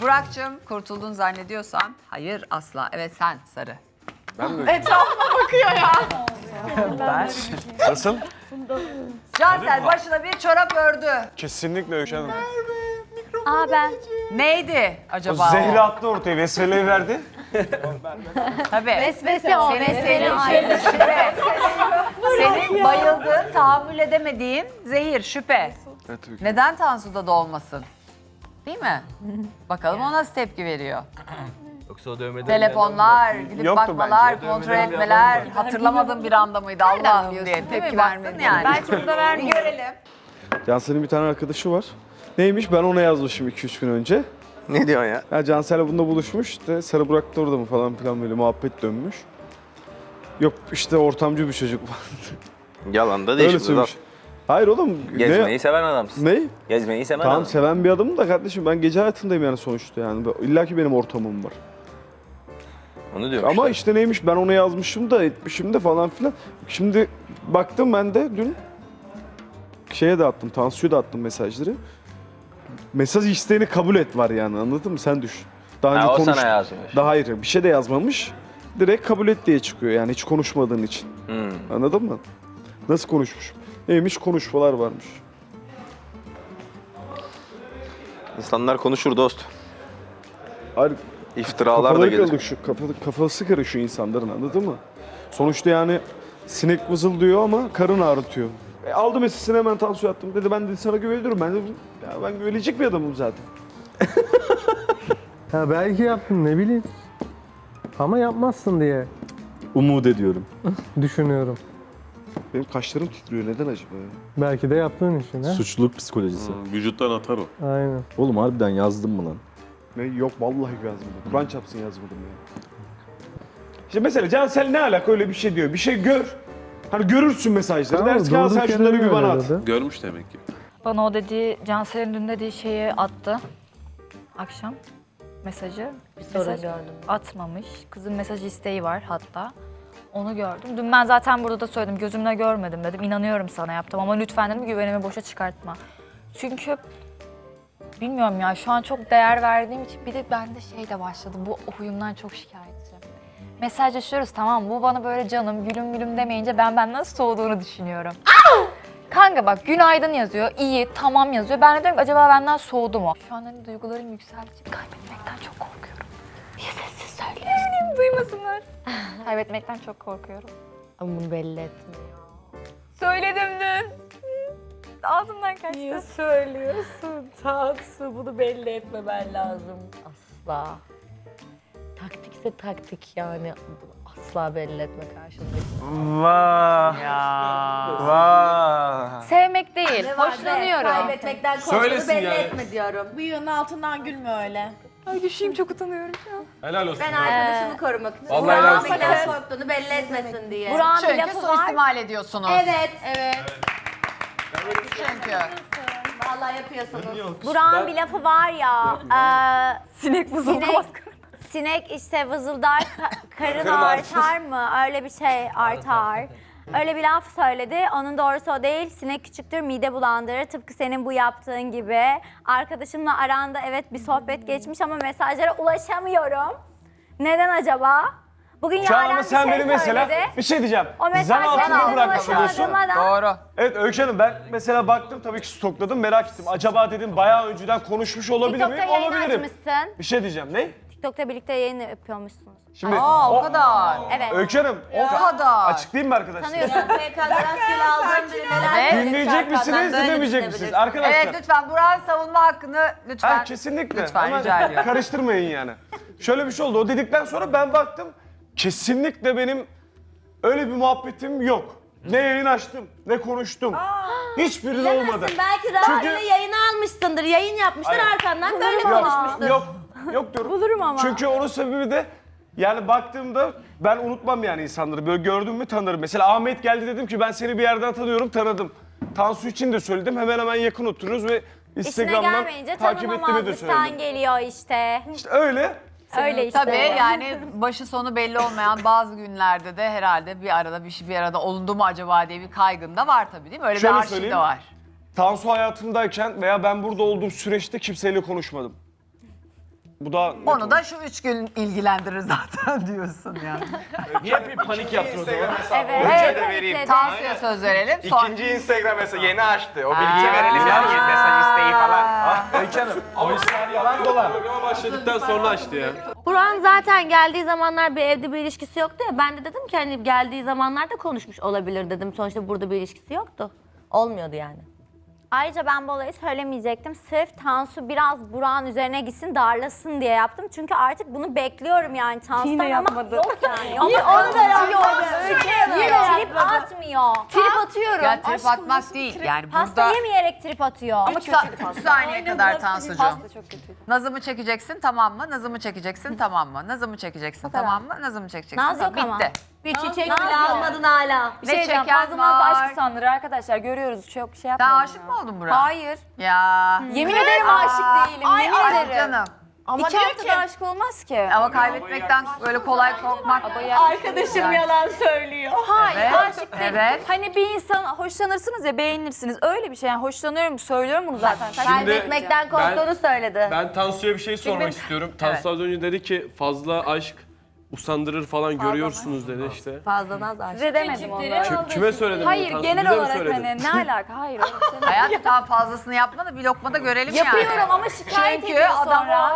Burak'cığım kurtuldun zannediyorsan hayır asla. Evet sen sarı. Nasıl? Cansel başına bir çorap ördü. Kesinlikle Öykü Hanım. Aa ben. Neydi O acaba zehri o? attı ortaya, vesveleyi verdi. Tabii. Vesvese o. Senin, Vesvese şüphe. senin bayıldığın, tahammül edemediğin zehir, şüphe. Neden Tansu'da da olmasın? Değil mi? Bakalım o nasıl tepki veriyor. Yoksa o dövmeden Telefonlar, gidip Yoktu bakmalar, bence. kontrol etmeler, hatırlamadığım bir anda mıydı Allah'ım diye tepki vermedi yani. Belki burada Bir vermiyor. görelim. Cansel'in bir tane arkadaşı var. Neymiş? Ben ona yazmışım 2-3 gün önce. Ne diyorsun ya? Ya Cansel'le bunda buluşmuş. İşte Sarı Burak da orada mı falan filan böyle muhabbet dönmüş. Yok işte ortamcı bir çocuk var. Yalan da Öyle değil. söylemiş. Hayır oğlum. Gezmeyi Ne? seven adamsın. ne? Gezmeyi seven Tamam adam. seven bir adamım da kardeşim ben gece hayatındayım yani sonuçta yani. İlla ki benim ortamım var. Onu diyorum Ama işte. neymiş ben ona yazmışım da etmişim de falan filan. Şimdi baktım ben de dün şeye de attım, Tansu'ya da attım mesajları. Mesaj isteğini kabul et var yani anladın mı? Sen düşün. Daha önce Ha, o konuş. sana yazmış. Daha hayır bir şey de yazmamış. Direkt kabul et diye çıkıyor yani hiç konuşmadığın için. Hmm. Anladın mı? Nasıl konuşmuş? Neymiş konuşmalar varmış. İnsanlar konuşur dost. Hayır İftiralar da kafaları gelir. karışıyor, kafalı, kafası karışıyor insanların anladın mı? Sonuçta yani sinek vızıldıyor ama karın ağrıtıyor. E, aldım esisini hemen tansiyon attım. Dedi ben dedi sana güveniyorum. Ben de ya ben güvenecek bir adamım zaten. Ya belki yaptın ne bileyim. Ama yapmazsın diye Umut ediyorum. düşünüyorum. Benim kaşlarım titriyor. Neden acaba ya? Belki de yaptığın için ha. Suçluluk psikolojisi. Vücuttan atar o. Aynen. Oğlum harbiden yazdım mı lan? Ne, yok vallahi yazmadım. Kur'an çapsın yazmadım ya. İşte mesela Cansel ne alaka öyle bir şey diyor. Bir şey gör. Hani görürsün mesajları. Tamam, Dersin ki "Aa, durduk sen yere şunları bir bana at. Görmüş demek ki. Bana o dediği, Cansel'in dün dediği şeyi attı. Akşam mesajı. Bir sorun gördüm. Atmamış. Kızın mesaj isteği var hatta. Onu gördüm. Dün ben zaten burada da söyledim. Gözümle görmedim dedim. İnanıyorum sana yaptım ama lütfen dedim güvenimi boşa çıkartma. Çünkü bilmiyorum ya şu an çok değer verdiğim için bir de bende şey de başladı. Bu huyumdan çok şikayetçi. Mesajlaşıyoruz tamam? Bu bana böyle canım gülüm gülüm demeyince ben benden soğuduğunu düşünüyorum. Kanka bak günaydın yazıyor, iyi, tamam yazıyor. Ben de diyorum acaba benden soğudu mu? Şu an hani duygularım yükseldikçe kaybetmekten çok korkuyorum. Duymasınlar. kaybetmekten çok korkuyorum. Ama bunu belli etmiyor. Söyledim dün. Ağzımdan kaçtı. Niye söylüyorsun Tansu? Bunu belli etmemen lazım. Asla. Taktikse taktik yani. Asla belli etme karşındaki. Vah. Sevmek değil, hoşlanıyorum. Kaybetmekten korktuğunu Söylesin belli yani. etme diyorum. Bıyığının altından gülme öyle. Ay düşeyim çok utanıyorum şu an. Helal olsun. Ben arkadaşımı korumak için. Vallahi helal olsun. Kaybetmekten korktuğunu belli etmesin diye. Burak'ın bir Çünkü lafı var. suistimal ediyorsunuz. Evet. Evet. Çünkü. Vallahi yapıyorsunuz. Burak'ın bir lafı var ya. eee, Sinek vızıldamaz. sinek işte vızıldar ka- karın artar mı? Öyle bir şey artar. Öyle bir laf söyledi. Onun doğrusu o değil. Sinek küçüktür, mide bulandırır. Tıpkı senin bu yaptığın gibi. Arkadaşımla aranda evet bir sohbet geçmiş ama mesajlara ulaşamıyorum. Neden acaba? Bugün Şu an Yaren ama bir sen şey beni mesela söyledi. bir şey diyeceğim. O Zan mesajlara altında bırakmış oluyorsun. ulaşamadığıma da Doğru. Evet Öykü Hanım ben mesela baktım tabii ki stokladım merak ettim. Acaba dedim bayağı önceden konuşmuş olabilir TikTok'ta miyim? yayın Olabilirim. açmışsın. Bir şey diyeceğim. Ne? TikTok'ta birlikte yayın yapıyormuşsunuz. Şimdi Aa o kadar. Evet. Öykü Hanım O kadar. açıklayayım mı arkadaşlar? Tanıyorsun. PK'da rastgele aldığım biri neler Evet. Dinleyecek misiniz, dinlemeyecek misiniz? Arkadaşlar. Evet lütfen Burak'ın savunma hakkını lütfen. Ha, kesinlikle. Lütfen, Hemen rica ediyorum. Karıştırmayın yani. Şöyle bir şey oldu. O dedikten sonra ben baktım. Kesinlikle benim öyle bir muhabbetim yok. Ne yayın açtım, ne konuştum. Hiçbiri de olmadı. Belki Çünkü- yayını almışsındır. Yayın yapmıştır Hayır. arkandan böyle Yok, konuşmuştur. yok, yok diyorum. Bulurum ama. Çünkü onun sebebi de yani baktığımda ben unutmam yani insanları. Böyle gördüm mü tanırım. Mesela Ahmet geldi dedim ki ben seni bir yerden tanıyorum, tanıdım. Tansu için de söyledim. Hemen hemen yakın otururuz ve Instagram'dan gelmeyince takip ettiğimi de tanımamazlıktan söyledim. geliyor işte. İşte öyle. Öyle işte. Tabii yani başı sonu belli olmayan bazı günlerde de herhalde bir arada bir şey bir arada olundu mu acaba diye bir kaygın da var tabii değil mi? Öyle Şöyle bir arşiv de söyleyeyim. var. Tansu hayatımdayken veya ben burada olduğum süreçte kimseyle konuşmadım. Bu da Onu olur. da şu üç gün ilgilendirir zaten diyorsun yani. Niye bir panik yaptın o zaman? Evet. Önce de vereyim. evet. Tansu'ya söz verelim. Sonra... İkinci Instagram hesabı yeni açtı. O Aa. bilgiyi verelim yani mesaj isteği falan. Öykü Hanım, o işler yalan dolan. Başladıktan sonra açtı ya. Burak'ın zaten geldiği zamanlar bir evde bir ilişkisi yoktu ya. Ben de dedim ki hani geldiği zamanlarda konuşmuş olabilir dedim. Sonuçta burada bir ilişkisi yoktu. Olmuyordu yani. Ayrıca ben bu olayı söylemeyecektim. Sırf Tansu biraz Burak'ın üzerine gitsin, darlasın diye yaptım. Çünkü artık bunu bekliyorum yani Tansu'dan ama yok yani. Yok. Onu da Trip atmıyor. Trip atıyorum. Ya trip atmak değil. Yani Pasta burada yemeyerek trip atıyor. Ama 3 saniye kadar Tansucuğum. Nazımı çekeceksin tamam mı? Nazımı çekeceksin tamam mı? Nazımı çekeceksin tamam mı? Nazımı çekeceksin. Naz yok ama. Bir çiçek Naz bile almadın hala. Bir şey diyeceğim. çeken Fazla naz da var? aşk sandırır arkadaşlar. Görüyoruz. Çok şey Sen yapmayalım. aşık ya. mı oldun Burak? Hayır. Ya. Yemin ederim aşık değilim. Ay, yemin ay ederim. canım. Ama İki diyor haftada ki aşık olmaz ki. Ama kaybetmekten böyle kolay korkmak. arkadaşım yalan söylüyor. Hayır Evet, aşık değil. evet. Hani bir insan hoşlanırsınız ya beğenirsiniz. Öyle bir şey. Yani hoşlanıyorum söylüyorum bunu zaten. Kaç Kaybetmekten korktuğunu söyledi. Ben Tansu'ya bir şey sormak istiyorum. Tansu az önce dedi ki fazla aşk usandırır falan görüyorsunuz dedi işte. Fazla naz aşk. Size demedim onu. Kü- Kime söyledin Hayır bunu genel Bize mi olarak söyledin? hani ne alaka? Hayır öyle bir şey değil. Hayat daha fazlasını yapma da bir lokma da görelim yani. Yapıyorum ama şikayet Çünkü ediyor adam sonra.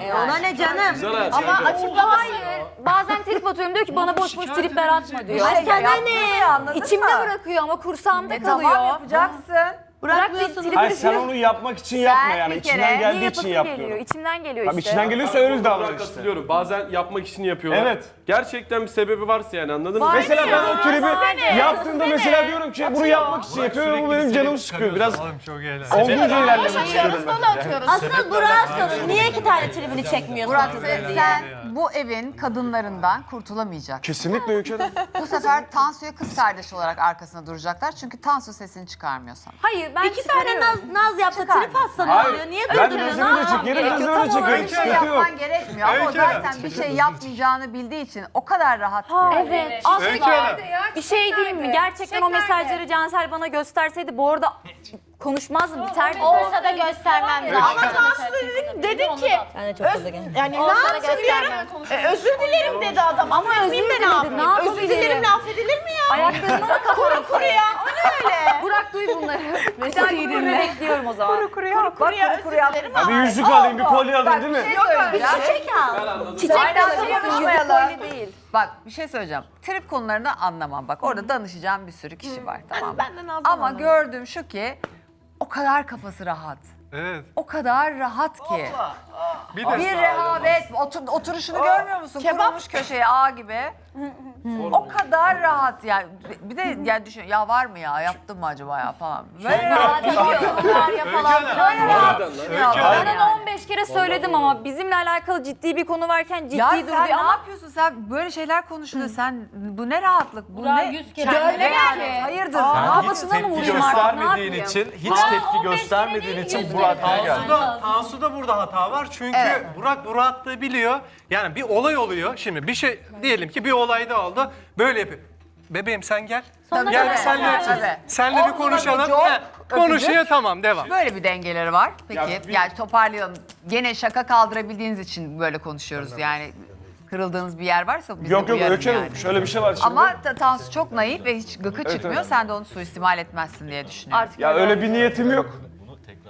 o. E ona ne canım? Güzel hayat. Ama kanka. açıklaması Hayır. Bazen trip atıyorum diyor ki bana boş boş tripler atma diyor. Ay sana ne? Anladın İçimde bırakıyor ama kursağımda kalıyor. tamam yapacaksın. Bırakmıyorsun. trip Hayır sen onu yapmak için yapma yani. bir kere İçinden Niye geldiği için yapıyor. geliyor? İçimden geliyor Tabii işte. içinden geliyorsa öyle davran işte. katılıyorum. Bazen yapmak için yapıyorlar. Evet. Gerçekten bir sebebi varsa yani anladın mı? Mesela ben o tribi yaptığımda mesela diyorum ki bunu yapmak için yapıyor ve bu benim canımı sıkıyor. Biraz olgunca ilerlemek istiyorum ben. Onu atıyoruz. Asıl Burak'a sorun. Niye iki tane tribini çekmiyorsun? Burak sen bu evin kadınlarından kurtulamayacaksın. Kesinlikle Öykü Hanım. Bu sefer Tansu'ya kız kardeş olarak arkasına duracaklar. Çünkü Tansu sesini çıkarmıyor sana. Hayır ben İki tane naz, naz yapsa Çıkar. trip atsa ne Hayır. oluyor? Niye Ben durduruyorsun? çek, yerin gözümü de çekiyorum. Bir şey Sıkıntı yok. yapman gerekmiyor ama o zaten bir şey yapmayacağını bildiği için o kadar rahat ki. Evet. Asla bir şey değil mi? Gerçekten o mesajları Cansel bana gösterseydi bu arada konuşmazdım biterdi bu. Olsa da göstermem lazım. Ama Tansu dedi, dedi ki Ben de çok hızlı geldim. yani ne hatırlıyorum? E, özür dilerim dedi adam. Ama özür ne yapayım? ne Özür yapabilirim? dilerim laf edilir mi ya? Ayaklarıma mı kapalı? Kuru ya o ne öyle? Burak duy bunları. Bir daha gururla bekliyorum o zaman. Kuru kuru ya. Kuru ya özür dilerim. Ha, bir yüzük alayım, bir kolye alayım değil mi? Çiçek al. Çiçek de alabilirsin, yüzük konuşmayalım. böyle değil. Bak bir şey söyleyeceğim. Trip konularını anlamam. Bak orada danışacağım bir sürü kişi var tamam mı? Ben Ama gördüğüm şu ki kadar kafası rahat. Evet. O kadar rahat ki. Bir Bir rehavet, otur- oturuşunu görmüyor musun? Kurulmuş köşeye ağ gibi. o kadar rahat yani. Bir de yani düşün ya var mı ya yaptım mı acaba ya falan. Böyle rahat yapıyorlar ya falan. Böyle rahat Ben yani. onu 15 kere söyledim ama bizimle alakalı ciddi bir konu varken ciddi Ya sen durdu ne ama yapıyorsun? Sen böyle şeyler konuşuluyor. Sen bu ne rahatlık? Bu ne? yüz kere Kendine yani. yani. Hayırdır? kafasına mı vurayım artık ne yapayım? için, hiç tepki göstermediğin için bu hataya geldin. Tansu'da, Tansu'da burada hata var çünkü Evet. Burak bu rahatlığı biliyor. Yani bir olay oluyor. Şimdi bir şey diyelim ki bir olayda oldu. Böyle yapıyor. Bebeğim sen gel. Tabii, gel tabii, senle tabii. senle bir Omzuna konuşalım. bir cop, Konuşuyor öpücük. tamam devam. Böyle bir dengeleri var. Peki Ya bir- yani toparlayalım. Gene şaka kaldırabildiğiniz için böyle konuşuyoruz. Yani kırıldığınız bir yer varsa bizi Yok yok uyarın yani. şöyle bir şey var şimdi. Ama Ta- Tansu çok naif ve hiç gıkı çıkmıyor. evet. Sen de onu suistimal etmezsin diye düşünüyorum. Artık Ya öyle bir niyetim yok.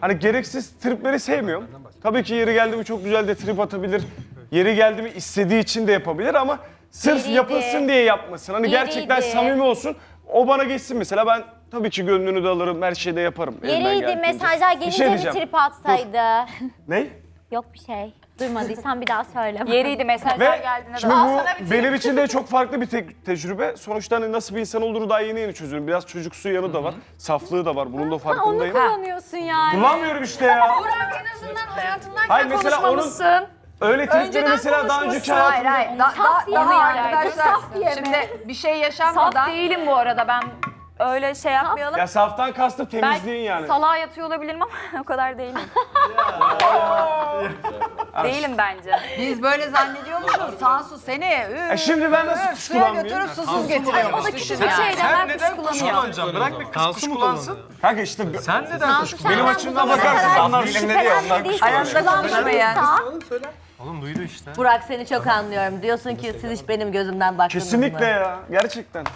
Hani gereksiz tripleri sevmiyorum. Tabii ki yeri geldi mi çok güzel de trip atabilir. Yeri geldi mi istediği için de yapabilir ama sırf Yeriydi. yapılsın diye yapmasın. Hani gerçekten samimi olsun. O bana geçsin mesela ben tabii ki gönlünü de alırım, her şeyde yaparım. elimden Yeriydi geldiğince. mesajlar Bir gelince şey bir, diyeceğim. trip atsaydı. Ne? Yok bir şey. Duymadıysan bir daha söyle. Yeriydi mesajlar Ve geldiğinde şimdi bu benim için de çok farklı bir te- tecrübe. Sonuçta hani nasıl bir insan olduğunu daha yeni yeni çözüyorum. Biraz çocuksu yanı da var, saflığı da var. Bunun da farkındayım. kullanıyorsun yani. Kullanmıyorum işte ya. Burak en azından hayatından Hayır mesela onun öyle tripleri Önceden mesela daha önceki konuşmuşsun. Hayır hayır. Da, da, diye daha mi arkadaşlar yani? şimdi bir şey Saf yaşanmadan değilim bu arada ben öyle şey yapmayalım. Ya saftan kastım temizliğin yani. salağa yatıyor olabilirim ama o kadar değilim. değilim bence. Biz böyle zannediyormuşuz. Tansu seni. üf, E şimdi ben nasıl üf, kuş suya kullanmayayım? götürüp susuz getiriyormuş. O da Düşün küçük bir yani. şeyden Sen ben neden kuş kullanıyorum. kullanacaksın? Bırak bir kız kuş mu kullansın? Kanka işte Sen neden kuş benim açımdan bakarsan anlarsın. Filmde diyor onlar. Aranızda konuşmayın. Oğlum duydu işte. Burak seni çok anlıyorum. Diyorsun ki siz hiç benim gözümden baktınız mı? Kesinlikle ya. Gerçekten.